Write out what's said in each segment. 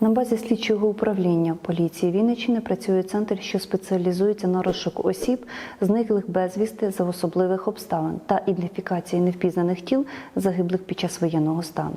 На базі слідчого управління поліції Вінниччини працює центр, що спеціалізується на розшуку осіб, зниклих безвісти за особливих обставин та ідентифікації невпізнаних тіл, загиблих під час воєнного стану.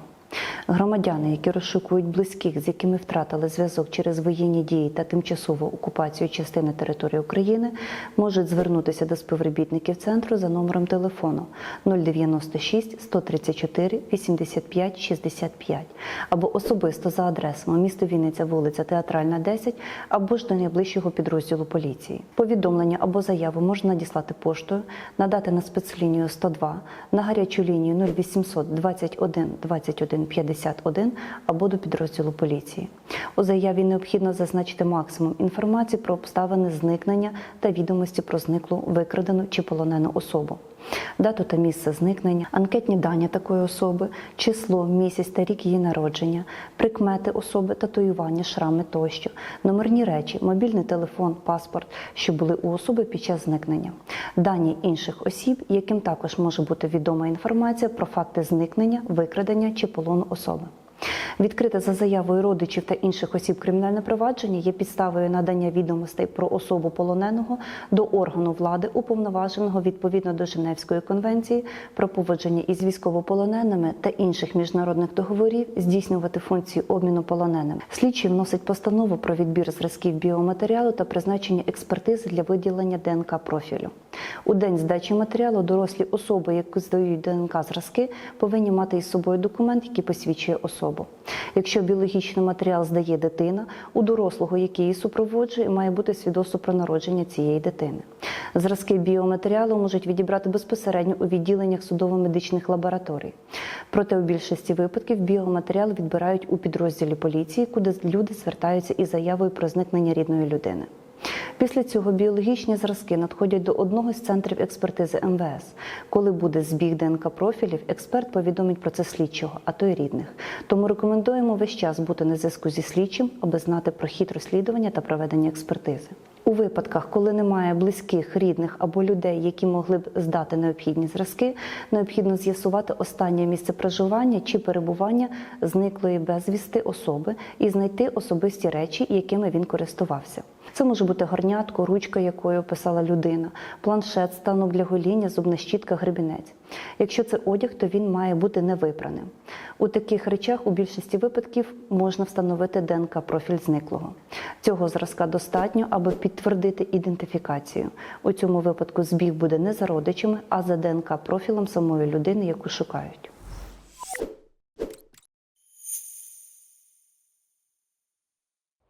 Громадяни, які розшукують близьких, з якими втратили зв'язок через воєнні дії та тимчасову окупацію частини території України, можуть звернутися до співробітників центру за номером телефону 096 134 85 65 або особисто за адресами місто Вінниця, вулиця Театральна, 10 або ж до найближчого підрозділу поліції. Повідомлення або заяву можна надіслати поштою, надати на спецлінію 102, на гарячу лінію 0800 21 21 51 або до підрозділу поліції. У заяві необхідно зазначити максимум інформації про обставини зникнення та відомості про зниклу, викрадену чи полонену особу. Дату та місце зникнення, анкетні дані такої особи, число, місяць та рік її народження, прикмети особи, татуювання, шрами тощо, номерні речі, мобільний телефон, паспорт, що були у особи під час зникнення, дані інших осіб, яким також може бути відома інформація про факти зникнення, викрадення чи полону особи. Відкрите за заявою родичів та інших осіб кримінальне провадження є підставою надання відомостей про особу полоненого до органу влади, уповноваженого відповідно до Женевської конвенції про поводження із військовополоненими та інших міжнародних договорів здійснювати функції обміну полоненими. Слідчий вносить постанову про відбір зразків біоматеріалу та призначення експертизи для виділення ДНК профілю. У день здачі матеріалу дорослі особи, які здають ДНК зразки, повинні мати із собою документ, який посвідчує особу. Якщо біологічний матеріал здає дитина, у дорослого, який її супроводжує, має бути свідоцтво про народження цієї дитини. Зразки біоматеріалу можуть відібрати безпосередньо у відділеннях судово-медичних лабораторій. Проте у більшості випадків біоматеріал відбирають у підрозділі поліції, куди люди звертаються із заявою про зникнення рідної людини. Після цього біологічні зразки надходять до одного з центрів експертизи МВС. Коли буде збіг ДНК профілів, експерт повідомить про це слідчого, а то й рідних. Тому рекомендуємо весь час бути на зв'язку зі слідчим, аби знати про хід розслідування та проведення експертизи. У випадках, коли немає близьких, рідних або людей, які могли б здати необхідні зразки, необхідно з'ясувати останнє місце проживання чи перебування зниклої безвісти особи і знайти особисті речі, якими він користувався. Це може бути горнятко, ручка, якою писала людина, планшет, станок для гоління, зубна щітка, гребінець. Якщо це одяг, то він має бути невипраним. У таких речах у більшості випадків можна встановити ДНК профіль зниклого. Цього зразка достатньо, аби підтвердити ідентифікацію. У цьому випадку збіг буде не за родичами, а за ДНК профілем самої людини, яку шукають.